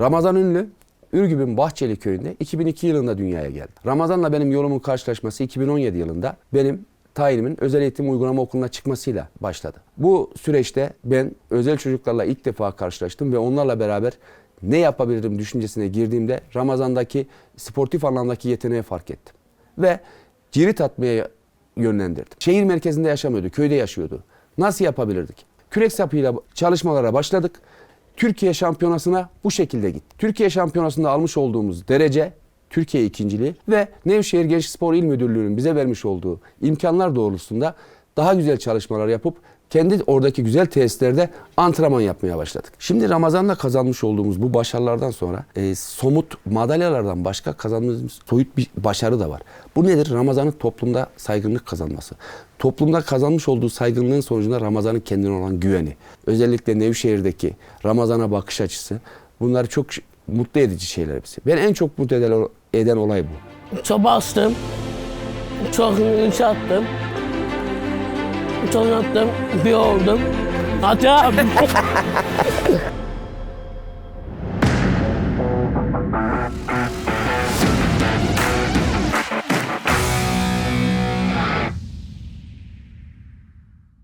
Ramazan Ünlü Ürgüp'ün Bahçeli köyünde 2002 yılında dünyaya geldi. Ramazan'la benim yolumun karşılaşması 2017 yılında benim tayinimin özel eğitim uygulama okuluna çıkmasıyla başladı. Bu süreçte ben özel çocuklarla ilk defa karşılaştım ve onlarla beraber ne yapabilirim düşüncesine girdiğimde Ramazan'daki sportif anlamdaki yeteneği fark ettim. Ve cirit atmaya yönlendirdim. Şehir merkezinde yaşamıyordu, köyde yaşıyordu. Nasıl yapabilirdik? Kürek sapıyla çalışmalara başladık. Türkiye şampiyonasına bu şekilde gitti. Türkiye şampiyonasında almış olduğumuz derece Türkiye ikinciliği ve Nevşehir Gençlik Spor İl Müdürlüğü'nün bize vermiş olduğu imkanlar doğrultusunda daha güzel çalışmalar yapıp kendi oradaki güzel tesislerde antrenman yapmaya başladık. Şimdi Ramazan'da kazanmış olduğumuz bu başarılardan sonra e, somut madalyalardan başka kazandığımız soyut bir başarı da var. Bu nedir? Ramazan'ın toplumda saygınlık kazanması. Toplumda kazanmış olduğu saygınlığın sonucunda Ramazan'ın kendine olan güveni. Özellikle Nevşehir'deki Ramazan'a bakış açısı. Bunlar çok mutlu edici şeyler hepsi. Ben en çok mutlu eden, eden olay bu. Çok bastım. Çok inşa Çok attım. Bir oldum. Hatta